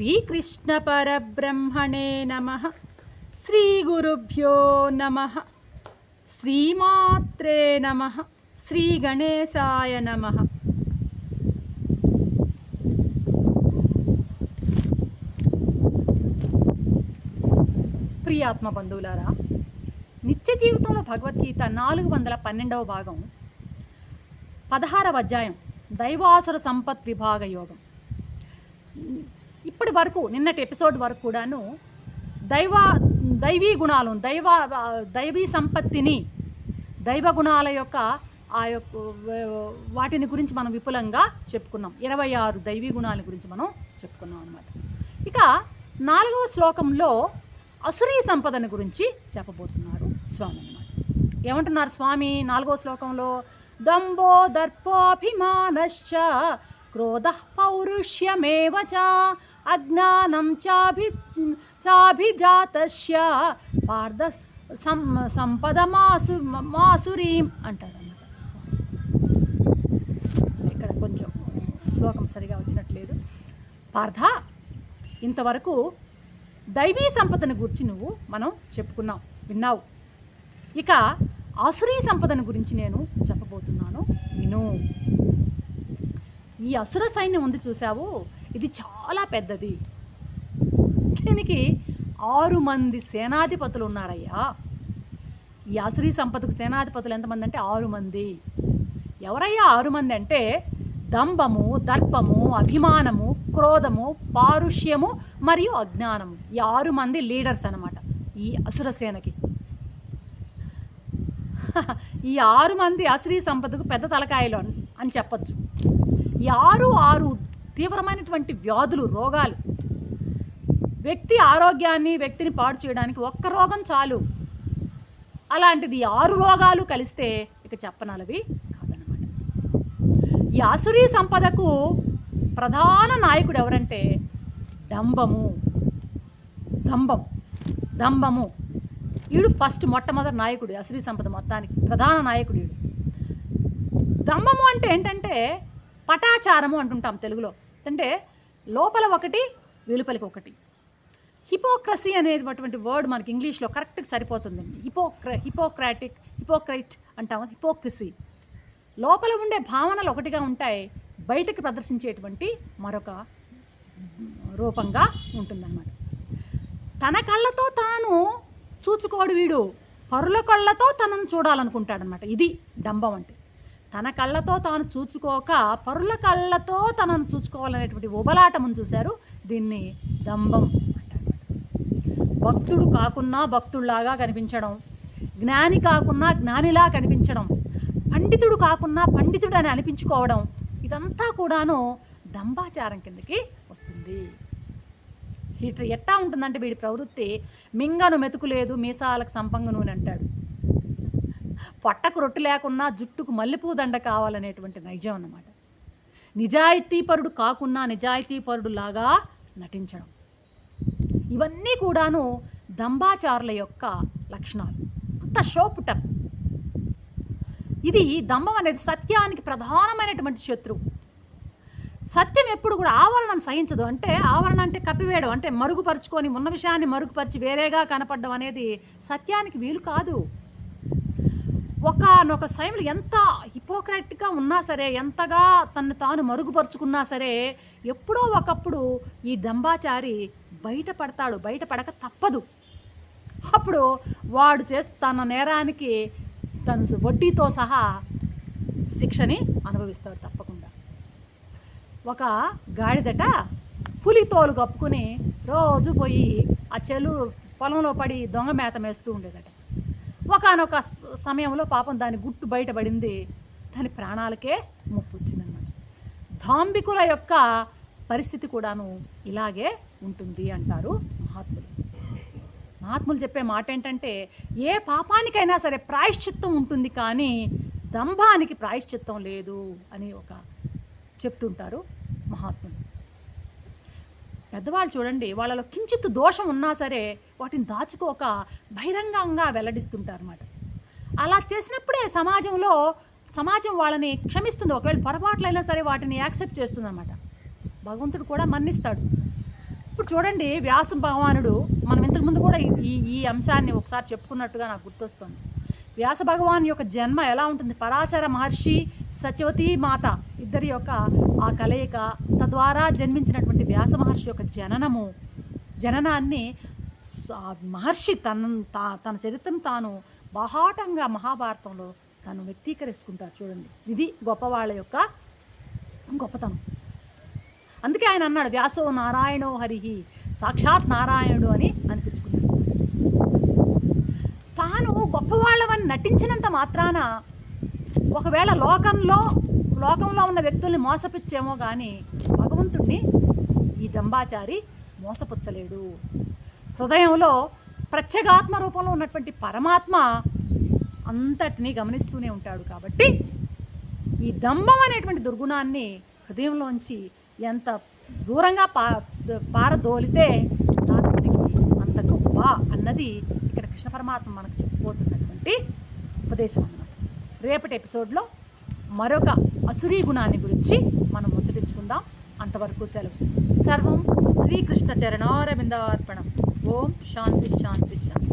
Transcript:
శ్రీకృష్ణపరబ్రహ్మణే నమ. శ్రీగురుభ్యో నమ. శ్రీమాత్రే నమ. శ్రీగణేశాయ నమ. ప్రియాత్మ బంధువులారా నిత్య జీవితంలో భగవద్గీత నాలుగు వందల పన్నెండవ భాగం పదహారవ అధ్యాయం దైవాసుర సంపత్ విభాగ యోగం. ఇప్పటి వరకు నిన్నటి ఎపిసోడ్ వరకు కూడాను దైవ దైవీ గుణాలు దైవ దైవీ సంపత్తిని దైవ గుణాల యొక్క ఆ యొక్క వాటిని గురించి మనం విపులంగా చెప్పుకున్నాం. ఇరవై ఆరు దైవీ గుణాల గురించి మనం చెప్పుకున్నాం అనమాట ఇక నాలుగవ శ్లోకంలో అసురీ సంపదను గురించి చెప్పబోతున్నారు స్వామి అన్నమాట. ఏమంటున్నారు స్వామి నాలుగవ శ్లోకంలో? దంబో దర్పోభిమానశ్చ క్రోధ పౌరుష్యమేవచ అజ్ఞానం చాభి చాభిజాతస్య పార్థ సం సంపద మాసు మాసురీం అంటాడు అన్నమాట ఇక్కడ కొంచెం శ్లోకం సరిగా వచ్చినట్లేదు. పార్థ ఇంతవరకు దైవీ సంపదను గురించి నువ్వు మనం చెప్పుకున్నావు విన్నావు. ఇక అసురీ సంపదను గురించి నేను చెప్పబోతున్నాను. విను. ఈ అసుర సైన్యం ఉంది చూసావు ఇది చాలా పెద్దది. దీనికి ఆరు మంది సేనాధిపతులు ఉన్నారయ్యా. ఈ అసురీ సంపదకు సేనాధిపతులు ఎంతమంది అంటే ఆరు మంది. ఎవరయ్యా ఆరు మంది అంటే దంభము దర్పము అభిమానము క్రోధము పారుష్యము మరియు అజ్ఞానము. ఈ ఆరు మంది లీడర్స్ అనమాట ఈ అసురసేనకి ఈ ఆరు మంది అసురీ సంపదకు పెద్ద తలకాయలు అని- అని ఈ ఆరు ఆరు తీవ్రమైనటువంటి వ్యాధులు రోగాలు. వ్యక్తి ఆరోగ్యాన్ని వ్యక్తిని పాడు చేయడానికి ఒక్క రోగం చాలు. అలాంటిది ఆరు రోగాలు కలిస్తే ఇక చెప్పనలవి కాదనమాట ఈ ఆసురీ సంపదకు ప్రధాన నాయకుడు ఎవరంటే డంబము. దంభం దంభము ఈడు ఫస్ట్ మొట్టమొదటి నాయకుడు అసురీ సంపద మొత్తానికి. ప్రధాన నాయకుడు ఈడు. దంభము అంటే ఏంటంటే పటాచారము అంటుంటాం తెలుగులో. అంటే లోపల ఒకటి వెలుపలికి ఒకటి. హిపోక్రసీ అనేటటువంటి వర్డ్ మనకి ఇంగ్లీష్లో కరెక్ట్గా సరిపోతుందండి హిపోక్ర హిపోక్రాటిక్ హిపోక్రైట్ అంటాము హిపోక్రసీ. లోపల ఉండే భావనలు ఒకటిగా ఉంటాయి బయటకు ప్రదర్శించేటువంటి మరొక రూపంగా ఉంటుందన్నమాట. తన కళ్ళతో తాను చూచుకోడు వీడు. పరుల కళ్ళతో తనను చూడాలనుకుంటాడనమాట ఇది డంబం అంటే. తన కళ్ళతో తాను చూచుకోక పరుల కళ్ళతో తనను చూసుకోవాలనేటువంటి ఉబలాటమును చూశారు. దీన్ని దంభం అంటారు. భక్తుడు కాకున్నా భక్తుడిలాగా కనిపించడం జ్ఞాని కాకున్నా జ్ఞానిలా కనిపించడం పండితుడు కాకున్నా పండితుడు అని అనిపించుకోవడం ఇదంతా కూడాను దంభాచారం కిందకి వస్తుంది. ఇట్లా ఎట్టా ఉంటుందంటే వీడి ప్రవృత్తి మింగను మెతుకు లేదు మీసాలకు సంపంగ నూనె అంటాడు. పొట్టకు రొట్టె లేకున్నా జుట్టుకు మల్లెపూ దండ కావాలనేటువంటి నైజం అన్నమాట. నిజాయితీపరుడు కాకున్నా నిజాయితీపరుడు లాగా నటించడం. ఇవన్నీ కూడాను దంభాచారుల యొక్క లక్షణాలు. అంత షోపుటం. ఇది దంభం అనేది సత్యానికి ప్రధానమైనటువంటి శత్రువు సత్యం ఎప్పుడు కూడా ఆవరణను సహించదు. అంటే ఆవరణ అంటే కప్పివేయడం అంటే మరుగుపరుచుకొని ఉన్న విషయాన్ని మరుగుపరిచి వేరేగా కనపడడం అనేది సత్యానికి వీలు కాదు. ఒకనొక సమయంలో ఎంత హిపోక్రాటిక్గా ఉన్నా సరే ఎంతగా తను తాను మరుగుపరుచుకున్నా సరే ఎప్పుడో ఒకప్పుడు ఈ దంబాచారి బయటపడతాడు బయటపడక తప్పదు. అప్పుడు వాడు చేస్తూ తన నేరానికి తను వడ్డీతో సహా శిక్షని అనుభవిస్తాడు తప్పకుండా. ఒక గాడిదట పులి తోలు కప్పుకుని రోజు పోయి ఆ చెలు పొలంలో పడి దొంగ మేత మేస్తూ ఉండేదట. ఒకనొక సమయంలో పాపం దాని గుట్టు బయటపడింది. దాని ప్రాణాలకే ముప్పు వచ్చిందనమాట ధాంబికుల యొక్క పరిస్థితి కూడాను ఇలాగే ఉంటుంది అంటారు మహాత్ములు. మహాత్ములు చెప్పే మాట ఏంటంటే ఏ పాపానికైనా సరే ప్రాయశ్చిత్తం ఉంటుంది కానీ దంభానికి ప్రాయశ్చిత్తం లేదు అని ఒక చెప్తుంటారు మహాత్ములు. పెద్దవాళ్ళు చూడండి వాళ్ళలో కించిత్ దోషం ఉన్నా సరే వాటిని దాచుకోక బహిరంగంగా వెల్లడిస్తుంటారన్నమాట. అలా చేసినప్పుడే సమాజంలో సమాజం వాళ్ళని క్షమిస్తుంది. ఒకవేళ పొరపాట్లైనా సరే వాటిని యాక్సెప్ట్ చేస్తుందన్నమాట. భగవంతుడు కూడా మన్నిస్తాడు. చూడండి వ్యాస భగవానుడు మనం ఇంతకుముందు కూడా ఈ ఈ అంశాన్ని ఒకసారి చెప్పుకున్నట్టుగా నాకు గుర్తొస్తుంది. వ్యాస భగవాన్ యొక్క జన్మ ఎలా ఉంటుంది? పరాశర మహర్షి సత్యవతి మాత ఇద్దరి యొక్క ఆ కలయిక తద్వారా జన్మించినటువంటి వ్యాస మహర్షి యొక్క జననము. జననాన్ని స- మహర్షి తన తా- తన చరిత్రను తాను బాహాటంగా మహాభారతంలో తను వ్యక్తీకరిస్తుంటారు చూడండి. ఇది గొప్పవాళ్ళ యొక్క గొప్పతనం. అందుకే ఆయన అన్నాడు వ్యాసో నారాయణో హరిహి సాక్షాత్ నారాయణుడు అని అనిపించుకున్నాడు తాను గొప్పవాళ్ళవని నటించినంత మాత్రాన ఒకవేళ లోకంలో లోకంలో ఉన్న వ్యక్తుల్ని మోసపుచ్చేమో కానీ భగవంతుణ్ణి ఈ దంబాచారి మోసపుచ్చలేడు. హృదయంలో ప్రత్యేగాత్మ రూపంలో ఉన్నటువంటి పరమాత్మ అంతటినీ గమనిస్తూనే ఉంటాడు కాబట్టి ఈ దంభం అనేటువంటి దుర్గుణాన్ని హృదయంలోంచి ఎంత దూరంగా పా పారదోలితే సాధకుడికి అంత గొప్ప అన్నది ఇక్కడ కృష్ణ పరమాత్మ మనకు చెప్పబోతున్నటువంటి ఉపదేశం అన్నమాట. రేపటి ఎపిసోడ్లో మరొక అసురీ గుణాన్ని గురించి మనం ముచ్చటించుకుందాం. అంతవరకు సెలవు. సర్వం శ్రీకృష్ణ చరణారవిందార్పణం. ఓం శాంతి శాంతి శాంతి.